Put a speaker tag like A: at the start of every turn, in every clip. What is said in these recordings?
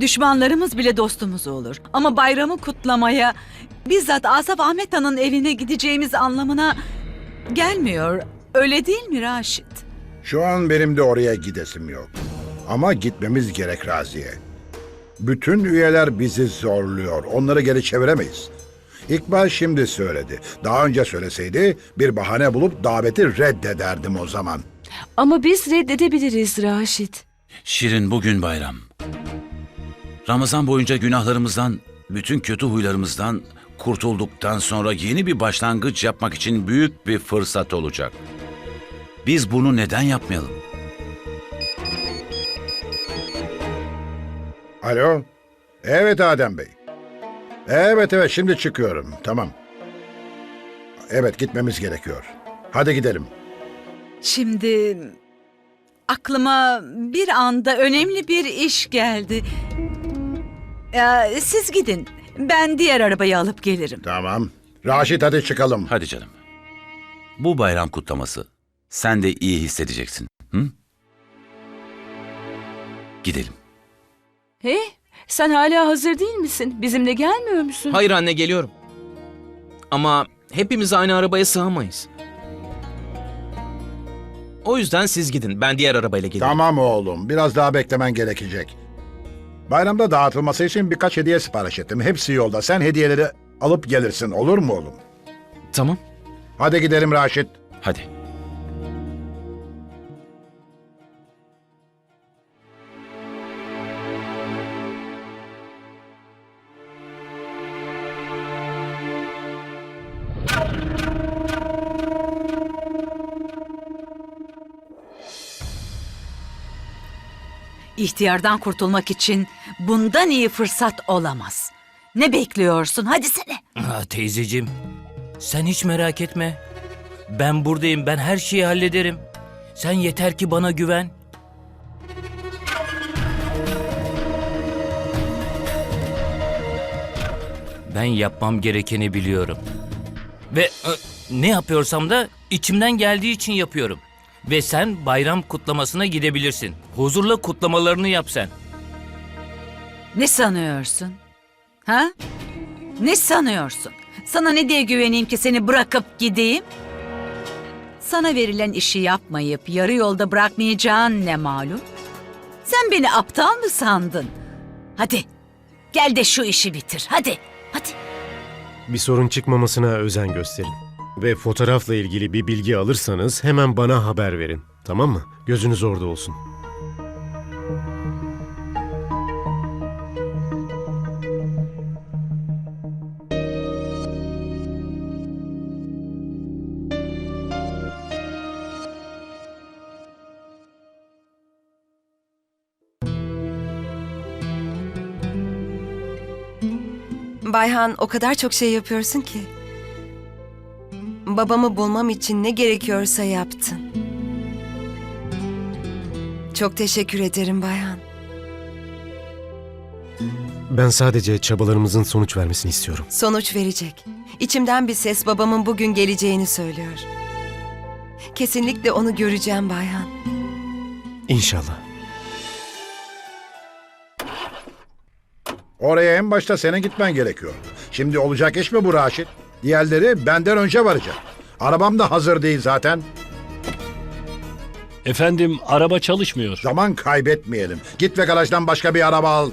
A: Düşmanlarımız bile dostumuz olur. Ama bayramı kutlamaya bizzat Asaf Ahmet Han'ın evine gideceğimiz anlamına gelmiyor. Öyle değil mi Raşit?
B: Şu an benim de oraya gidesim yok. Ama gitmemiz gerek Raziye. Bütün üyeler bizi zorluyor. Onları geri çeviremeyiz. İkbal şimdi söyledi. Daha önce söyleseydi bir bahane bulup daveti reddederdim o zaman.
C: Ama biz reddedebiliriz Raşit.
D: Şirin bugün bayram. Ramazan boyunca günahlarımızdan, bütün kötü huylarımızdan kurtulduktan sonra yeni bir başlangıç yapmak için büyük bir fırsat olacak. Biz bunu neden yapmayalım?
B: Alo? Evet Adem Bey. Evet evet şimdi çıkıyorum. Tamam. Evet gitmemiz gerekiyor. Hadi gidelim.
A: Şimdi aklıma bir anda önemli bir iş geldi. Ya, siz gidin. Ben diğer arabayı alıp gelirim.
B: Tamam. Raşit hadi çıkalım.
D: Hadi canım. Bu bayram kutlaması. Sen de iyi hissedeceksin. Hı? Gidelim.
C: He? Sen hala hazır değil misin? Bizimle gelmiyor musun?
E: Hayır anne geliyorum. Ama hepimiz aynı arabaya sığamayız. O yüzden siz gidin. Ben diğer arabayla gelirim.
B: Tamam oğlum. Biraz daha beklemen gerekecek. Bayramda dağıtılması için birkaç hediye sipariş ettim. Hepsi yolda. Sen hediyeleri alıp gelirsin. Olur mu oğlum?
E: Tamam.
B: Hadi gidelim Raşit.
D: Hadi.
A: İhtiyardan kurtulmak için bundan iyi fırsat olamaz. Ne bekliyorsun? Hadi sene.
F: Ha, teyzeciğim, sen hiç merak etme. Ben buradayım, ben her şeyi hallederim. Sen yeter ki bana güven. Ben yapmam gerekeni biliyorum. Ve e, ne yapıyorsam da içimden geldiği için yapıyorum. Ve sen bayram kutlamasına gidebilirsin. Huzurla kutlamalarını yap sen.
A: Ne sanıyorsun? Ha? Ne sanıyorsun? Sana ne diye güveneyim ki seni bırakıp gideyim? Sana verilen işi yapmayıp yarı yolda bırakmayacağın ne malum? Sen beni aptal mı sandın? Hadi gel de şu işi bitir. Hadi, hadi.
G: Bir sorun çıkmamasına özen gösterin. Ve fotoğrafla ilgili bir bilgi alırsanız hemen bana haber verin. Tamam mı? Gözünüz orada olsun.
H: Bayhan o kadar çok şey yapıyorsun ki. Babamı bulmam için ne gerekiyorsa yaptın. Çok teşekkür ederim Bayhan.
G: Ben sadece çabalarımızın sonuç vermesini istiyorum.
H: Sonuç verecek. İçimden bir ses babamın bugün geleceğini söylüyor. Kesinlikle onu göreceğim Bayhan.
G: İnşallah.
B: Oraya en başta senin gitmen gerekiyor. Şimdi olacak iş mi bu Raşit? Diğerleri benden önce varacak. Arabam da hazır değil zaten.
I: Efendim araba çalışmıyor.
B: Zaman kaybetmeyelim. Git ve garajdan başka bir araba al.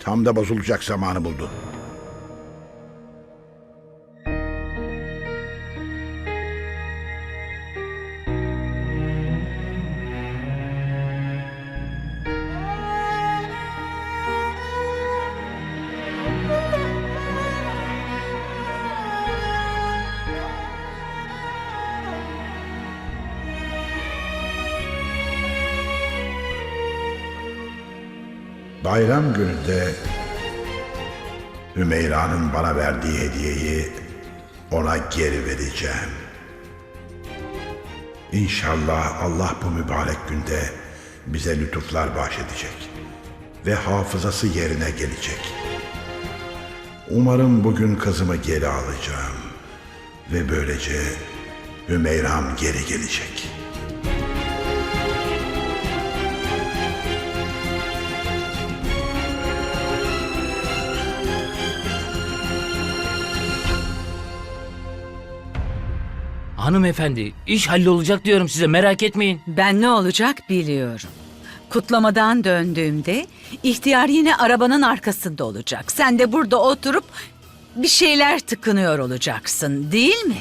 B: Tam da bozulacak zamanı buldu. Bayram gününde Hümeyra'nın bana verdiği hediyeyi ona geri vereceğim. İnşallah Allah bu mübarek günde bize lütuflar bahşedecek ve hafızası yerine gelecek. Umarım bugün kızımı geri alacağım ve böylece Hümeyram geri gelecek.''
F: Hanımefendi iş hallolacak diyorum size merak etmeyin.
A: Ben ne olacak biliyorum. Kutlamadan döndüğümde ihtiyar yine arabanın arkasında olacak. Sen de burada oturup bir şeyler tıkınıyor olacaksın değil mi?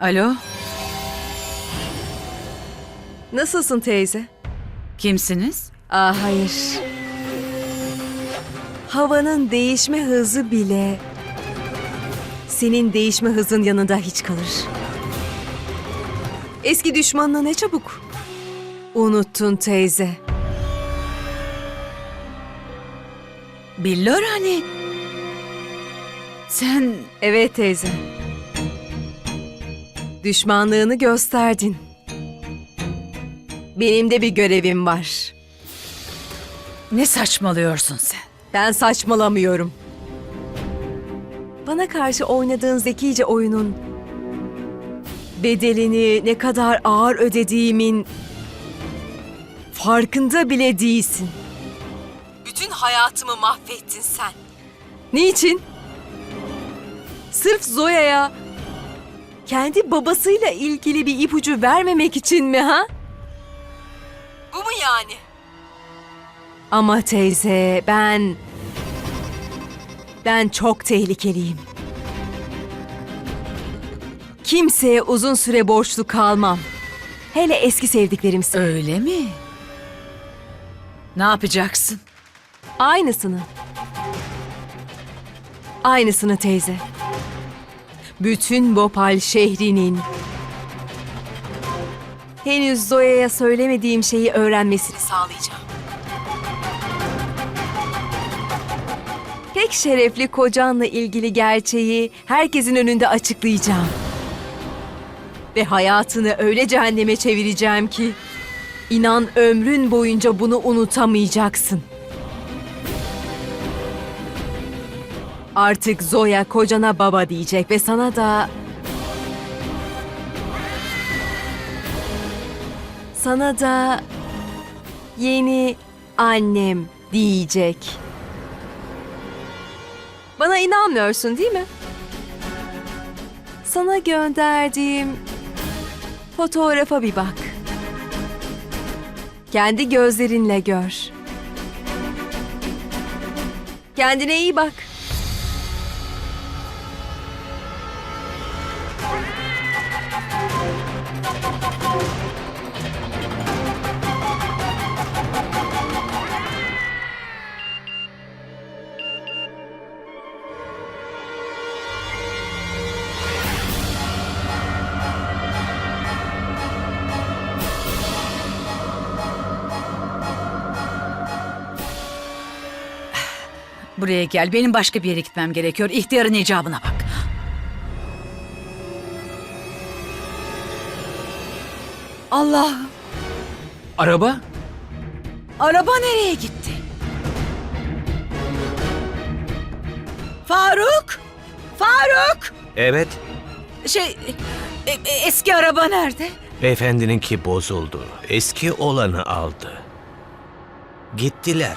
A: Alo,
H: Nasılsın teyze?
A: kimsiniz?
H: Aa hayır. Havanın değişme hızı bile senin değişme hızın yanında hiç kalır. Eski düşmanını ne çabuk unuttun teyze.
A: Billur hani. Sen
H: Evet teyze. Düşmanlığını gösterdin. Benim de bir görevim var.
A: ne saçmalıyorsun sen?
H: Ben saçmalamıyorum. Bana karşı oynadığın zekice oyunun bedelini ne kadar ağır ödediğimin farkında bile değilsin. Bütün hayatımı mahvettin sen. Niçin? Sırf Zoya'ya kendi babasıyla ilgili bir ipucu vermemek için mi ha? Bu mu yani? Ama teyze ben... Ben çok tehlikeliyim. Kimseye uzun süre borçlu kalmam. Hele eski sevdiklerimse.
A: Öyle mi? Ne yapacaksın?
H: Aynısını. Aynısını teyze. Bütün Bopal şehrinin henüz Zoya'ya söylemediğim şeyi öğrenmesini sağlayacağım. Pek şerefli kocanla ilgili gerçeği herkesin önünde açıklayacağım. Ve hayatını öyle cehenneme çevireceğim ki inan ömrün boyunca bunu unutamayacaksın. Artık Zoya kocana baba diyecek ve sana da... Sana da yeni annem diyecek. Bana inanmıyorsun değil mi? Sana gönderdiğim fotoğrafa bir bak. Kendi gözlerinle gör. Kendine iyi bak.
A: Buraya gel. Benim başka bir yere gitmem gerekiyor. İhtiyarın icabına bak. Allah!
E: Araba?
A: Araba nereye gitti? Faruk! Faruk!
J: Evet,
A: Şey, e- e- eski araba nerede?
J: beyefendininki bozuldu. Eski olanı aldı. Gittiler.